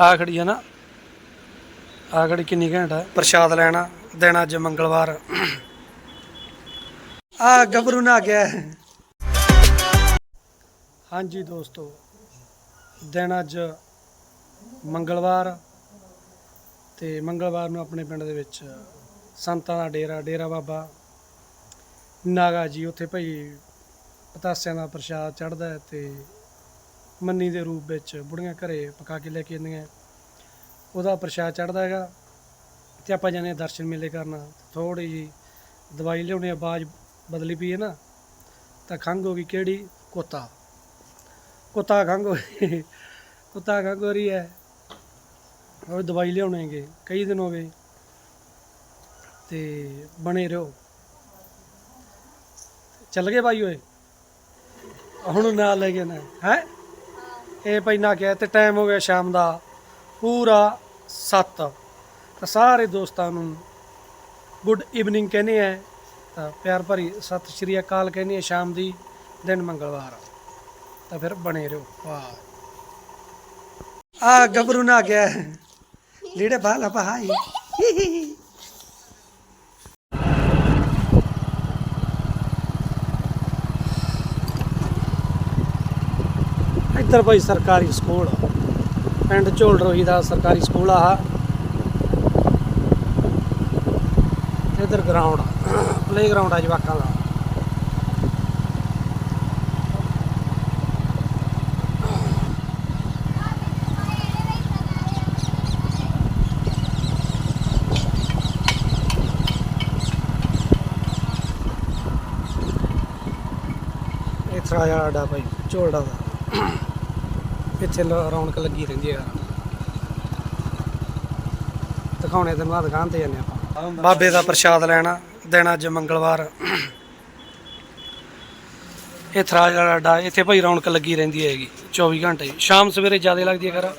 ਆ ਖੜੀ ਆ ਨਾ। ਆ ਖੜੀ ਕਿੰਨੀ ਘੰਟਾ ਹੈ। ਪ੍ਰਸ਼ਾਦ ਲੈਣਾ ਦਿਨ ਅੱਜ ਮੰਗਲਵਾਰ। ਆ ਗੱਭਰੂ ਨਾ ਗਿਆ ਹਾਂਜੀ ਦੋਸਤੋ, ਦਿਨ ਅੱਜ ਮੰਗਲਵਾਰ ਤੇ ਮੰਗਲਵਾਰ ਨੂੰ ਆਪਣੇ ਪਿੰਡ ਦੇ ਵਿੱਚ ਸੰਤਾਂ ਦਾ ਡੇਰਾ ਡੇਰਾ ਬਾਬਾ ਨਾਗਾ ਜੀ, ਉੱਥੇ ਭਾਈ ਪਤਾਸਿਆਂ ਦਾ ਪ੍ਰਸ਼ਾਦ ਚੜਦਾ ਹੈ ਤੇ ਮੰਨੀ ਦੇ ਰੂਪ ਵਿੱਚ ਬੁੜੀਆਂ ਘਰੇ ਪਕਾ ਕੇ ਲੈ ਕੇ ਆਉਂਦੀਆਂ ਉਹਦਾ ਪ੍ਰਸ਼ਾਦ ਚੜਦਾ ਹੈਗਾ ਤੇ ਆਪਾਂ ਜਾਂਦੇ ਹਾਂ ਦਰਸ਼ਨ ਮੇਲੇ ਕਰਨ। ਥੋੜੀ ਜੀ ਦਵਾਈ ਲਿਆਉਣੀ ਆਵਾਜ਼ ਬਦਲੀ ਪਈ ਹੈ ਨਾ, ਤਾਂ ਖੰਘ ਹੋ ਗਈ ਕਿਹੜੀ? ਕੁੱਤਾ। ਕੁੱਤਾ ਖੰਘ ਹੋ ਗਈ। ਕੁੱਤਾ ਖੰਘ ਹੋ ਰਹੀ ਹੈ। ਉਹ ਦਵਾਈ ਲਿਆਉਣੇਗੇ ਕਈ ਦਿਨ ਹੋ ਗਏ। ਤੇ ਬਣੇ ਰਹੋ। ਚੱਲ ਗਏ ਬਾਈ ਓਏ। ਹੁਣ ਨਾਲ ਲੈ ਕੇ ਨਾ ਹੈ? ਇਹ ਪਹਿਨਾ ਕਿਹਾ ਤੇ ਟਾਈਮ ਹੋ ਗਿਆ ਸ਼ਾਮ ਦਾ, ਪੂਰਾ 7 ਤਾਂ ਸਾਰੇ ਦੋਸਤਾਂ ਨੂੰ ਗੁੱਡ ਈਵਨਿੰਗ ਕਹਿੰਦੇ ਆ, ਤਾਂ ਪਿਆਰ ਭਰੀ ਸਤਿ ਸ਼੍ਰੀ ਅਕਾਲ ਕਹਿੰਦੇ ਆ ਸ਼ਾਮ ਦੀ, ਦਿਨ ਮੰਗਲਵਾਰ। ਤਾਂ ਫਿਰ ਬਣੇ ਰਹੋ, ਵਾਹ। ਆ ਗੱਭਰੂ ਨਾ ਗਿਆ। ਲੀੜੇ ਬਾਲਾ ਪਹਾਈ ਇੱਧਰ ਭਾਈ ਸਰਕਾਰੀ ਸਕੂਲ, ਪਿੰਡ ਝੋਲ ਰੋਹੀ ਦਾ ਸਰਕਾਰੀ ਸਕੂਲ ਆ ਇੱਧਰ ਗਰਾਊਂਡ ਪਲੇ ਗਰਾਊਂਡ ਆ ਜਵਾਕਾਂ ਦਾ। ਇਹ ਥਰਾਇਆ ਆਡਾ ਭਾਈ ਝੋਲੜਾ ਦਾ। ਇੱਥੇ ਰੌਣਕ ਲੱਗੀ ਰਹਿੰਦੀ ਹੈ ਦਿਖਾਉਣੇ ਤੈਨੂੰ ਆ ਦੁਕਾਨ ਤੇ ਜਾਂਦੇ ਆਪਾਂ। ਬਾਬੇ ਦਾ ਪ੍ਰਸ਼ਾਦ ਲੈਣਾ ਦਿਨ ਅੱਜ ਮੰਗਲਵਾਰ। ਇਹ ਥਰਾਜ ਵਾਲਾ ਅੱਡਾ ਇੱਥੇ ਭਾਈ ਰੌਣਕ ਲੱਗੀ ਰਹਿੰਦੀ ਹੈਗੀ 24 ਘੰਟੇ। ਸ਼ਾਮ ਸਵੇਰੇ ਜ਼ਿਆਦਾ ਲੱਗਦੀ ਹੈ ਕਰ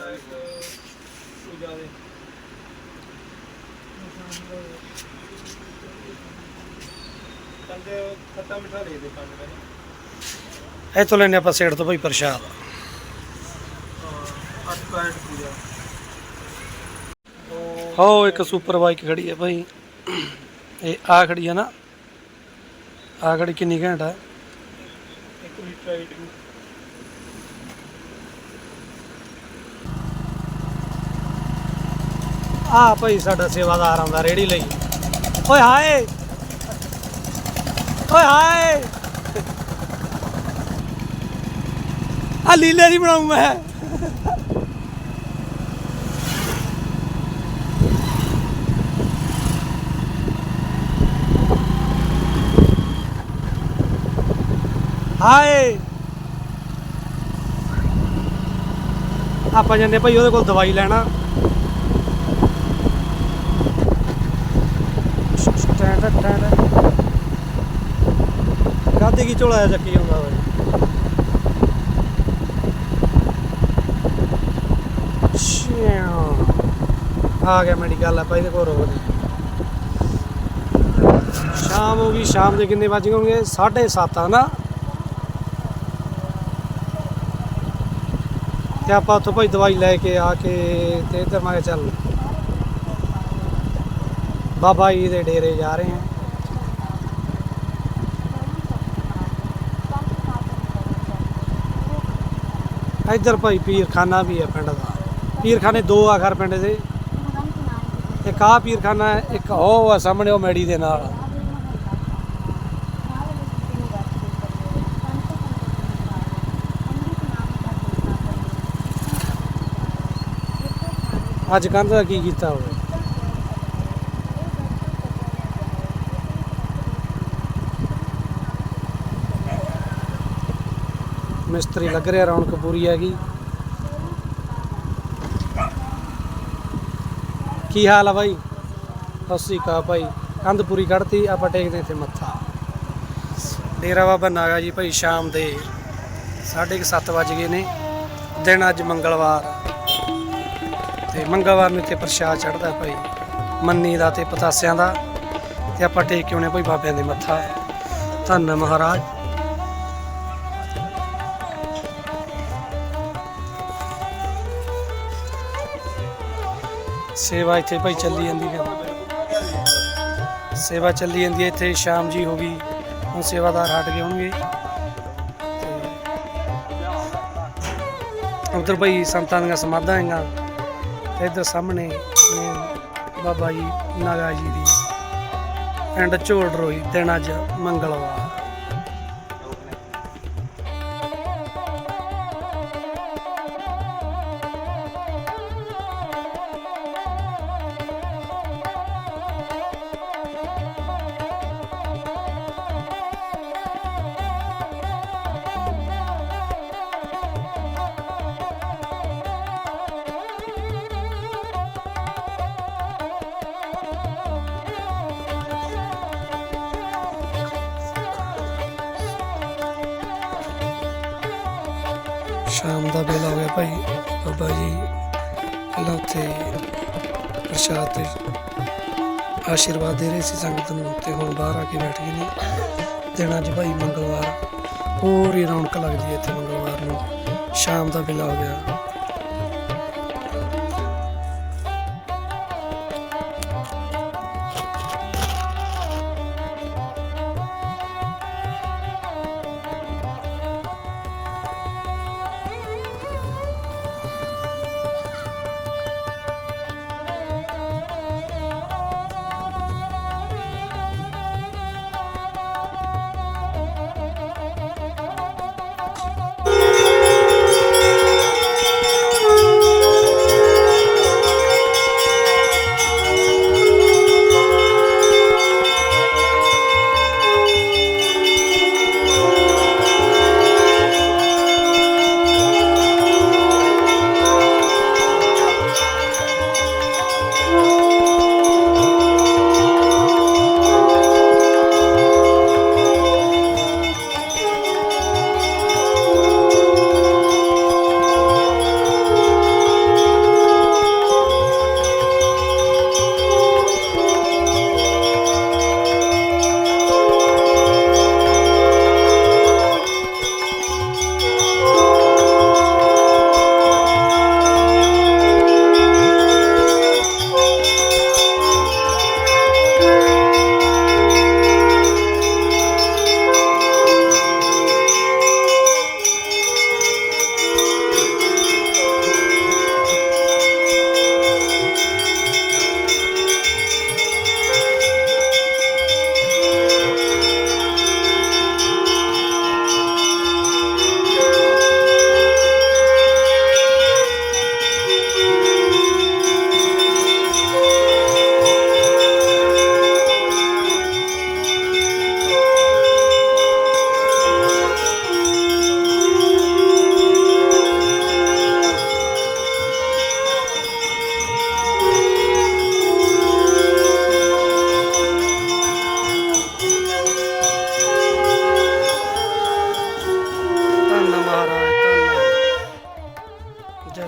ਇੱਥੋਂ ਲੈਣੇ ਆਪਾਂ ਸੇੜ ਤੋਂ ਭਾਈ ਪ੍ਰਸ਼ਾਦ। ਹੋ ਇੱਕ ਸੁਪਰ ਬਾਈਕ ਖੜੀ ਹੈ ਭਾਈ। ਇਹ ਆ ਖੜੀ ਹੈ ਨਾ। ਆ ਖੜੀ ਕਿੰਨੀ ਘੰਟਾ ਹੈ ਆ ਭਾਈ ਸਾਡਾ ਸੇਵਾਦਾਰ ਆਉਂਦਾ ਰੇੜੀ ਲਈ। ਓਏ ਹਾਏ! ਓਏ ਹਾਏ! ਆ ਲੀਲੇ ਦੀ ਬਣਾਉਂ ਮੈਂ। ਹਾਏ। ਆਪਾਂ ਜਾਂਦੇ ਭਾਈ ਉਹਦੇ ਕੋਲ ਦਵਾਈ ਲੈਣਾ। ਸਟੈਂਡ ਸਟੈਂਡ ਗਾਦੇ ਕੀ ਝੋਲਾ ਜਿਹਾ ਚੱਕੀ ਆਉਂਦਾ ਸ਼ਿਆਂ। ਆ ਗਿਆ ਮੈਡੀਕਲ ਆਪਾਂ ਇਹਦੇ ਕੋਲ ਰੋਕਦੇ ਸ਼ਾਮ ਹੋ ਗਈ ਸ਼ਾਮ ਦੇ ਕਿੰਨੇ ਵੱਜ ਗਏ ਹੋਣਗੇ? 7:30 ਆ ਤੇ ਆਪਾਂ ਉੱਥੋਂ ਭਾਈ ਦਵਾਈ ਲੈ ਕੇ ਆ ਕੇ ਤੇ ਇੱਧਰ ਮੈਂ ਕਿਹਾ ਚੱਲ ਬਾਬਾ ਜੀ ਦੇ ਡੇਰੇ ਜਾ ਰਹੇ ਹਾਂ। ਇੱਧਰ ਭਾਈ ਪੀਰਖਾਨਾ ਵੀ ਹੈ ਪਿੰਡ ਦਾ। ਪੀਰਖਾਨੇ ਦੋ ਆ ਘਰ ਪਿੰਡ ਦੇ। ਇੱਕ ਆ ਪੀਰਖਾਨਾ, ਇੱਕ ਉਹ ਆ ਸਾਹਮਣੇ ਉਹ ਮੈੜੀ ਦੇ ਨਾਲ। ਅੱਜ ਕੰਧ ਦਾ ਕੀ ਕੀਤਾ ਹੋਵੇ? ਮਿਸਤਰੀ ਲੱਗ ਰਿਹਾ, ਰੌਣਕ ਪੂਰੀ ਹੈਗੀ। ਕੀ ਹਾਲ ਆ ਬਾਈ? ਸਤਿ ਸ਼੍ਰੀ ਅਕਾਲ ਭਾਈ। ਕੰਧ ਪੂਰੀ ਕੱਢਤੀ, ਆਪਾਂ ਟੇਕਦੇ ਇੱਥੇ ਮੱਥਾ। ਡੇਰਾ ਬਾਬਾ ਨਾਗਾ ਜੀ ਭਾਈ, ਸ਼ਾਮ ਦੇ 7:30 ਵੱਜ ਗਏ ਨੇ। ਦਿਨ ਅੱਜ ਮੰਗਲਵਾਰ। ਤੇ ਮੰਗਲਵਾਰ ਨੂੰ ਇੱਥੇ ਪ੍ਰਸ਼ਾਦ ਚੜਦਾ ਭਾਈ। ਮੰਨੀ ਦਾ ਤੇ ਪਤਾਸਿਆਂ ਦਾ ਤੇ ਆਪਾਂ ਟੇਕ ਕੇ ਆਉਣੇ ਭਾਈ ਬਾਬਿਆਂ ਦੇ ਮੱਥਾ। ਧੰਨ ਮਹਾਰਾਜ। ਸੇਵਾ ਇੱਥੇ ਭਾਈ ਚੱਲੀ ਜਾਂਦੀ ਹੈ ਸੇਵਾ ਚੱਲੀ ਜਾਂਦੀ ਹੈ, ਇੱਥੇ ਸ਼ਾਮ ਜੀ ਹੋ ਗਈ। ਹੁਣ ਸੇਵਾਦਾਰ ਹਟ ਗਏ ਹੋਣਗੇ। ਉਧਰ ਭਾਈ ਸੰਤਾਂ ਦੀਆਂ ਸਮਾਧਾਂ ਹੈਗੀਆਂ। ਇੱਧਰ ਸਾਹਮਣੇ ਨੇ ਬਾਬਾ ਜੀ ਨਾਗਾ ਜੀ ਦੀ ਪਿੰਡ ਝੋਲ ਰੋਈ ਦਿਨ ਅੱਜ ਮੰਗਲਵਾਰ। ਸ਼ਾਮ ਦਾ ਵੇਲਾ ਹੋ ਗਿਆ ਭਾਈ। ਬਾਬਾ ਜੀ ਪਹਿਲਾਂ ਉੱਥੇ ਪ੍ਰਸ਼ਾਦ ਤੇ ਆਸ਼ੀਰਵਾਦ ਦੇ ਰਹੇ ਸੀ ਸੰਗਤ ਨੂੰ ਤੇ ਹੁਣ ਬਾਹਰ ਆ ਕੇ ਬੈਠ ਗਏ ਨੇ। ਦਿਨ ਅੱਜ ਭਾਈ ਮੰਗਲਵਾਰ, ਪੂਰੀ ਰੌਣਕ ਲੱਗਦੀ ਹੈ ਇੱਥੇ ਮੰਗਲਵਾਰ ਨੂੰ। ਸ਼ਾਮ ਦਾ ਵੇਲਾ ਹੋ ਗਿਆ।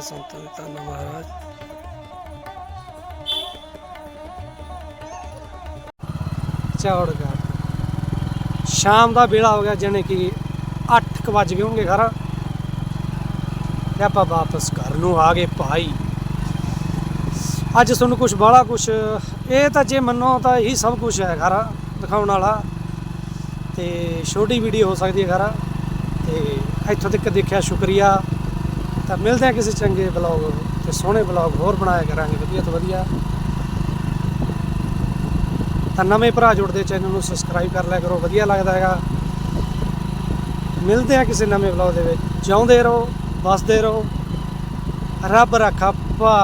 ਸੰਤਾਂ ਦੇ ਧੰਨ ਮਹਾਰਾਜ। ਚੌੜਗੜ ਸ਼ਾਮ ਦਾ ਵੇਲਾ ਹੋ ਗਿਆ ਜਾਣੀ ਕਿ 8 ਵੱਜ ਗਏ ਹੋਣਗੇ ਘਰ ਤੇ ਆਪਾਂ ਵਾਪਸ ਘਰ ਨੂੰ ਆ ਗਏ ਭਾਈ। ਅੱਜ ਤੁਹਾਨੂੰ ਕੁਝ ਬਾਹਲਾ ਕੁਝ ਇਹ ਤਾਂ ਜੇ ਮੰਨੋ ਤਾਂ ਇਹੀ ਸਭ ਕੁਝ ਹੈ ਘਰ ਦਿਖਾਉਣ ਵਾਲਾ। ਤੇ ਛੋਟੀ ਵੀਡੀਓ ਹੋ ਸਕਦੀ ਹੈ ਘਰ ਤੇ ਇੱਥੋਂ ਤੱਕ ਦੇਖਿਆ, ਸ਼ੁਕਰੀਆ। ਤਾਂ ਮਿਲਦੇ ਆ ਕਿਸੇ ਚੰਗੇ ਬਲੌਗ ਤੇ ਸੋਹਣੇ ਬਲੌਗ ਹੋਰ ਬਣਾਇਆ ਕਰਾਂਗੇ, ਵਧੀਆ ਤੋਂ ਵਧੀਆ। ਤਾਂ ਨਵੇਂ ਭਰਾ ਜੁੜਦੇ ਚੈਨਲ ਨੂੰ ਸਬਸਕ੍ਰਾਈਬ ਕਰ ਲਿਆ ਕਰੋ, ਵਧੀਆ ਲੱਗਦਾ ਹੈਗਾ। ਮਿਲਦੇ ਆ ਕਿਸੇ ਨਵੇਂ ਬਲੌਗ ਦੇ ਵਿੱਚ, ਜਿਉਂਦੇ ਰਹੋ, ਵਸਦੇ ਰਹੋ। ਰੱਬ ਰੱਖਾ ਪਾ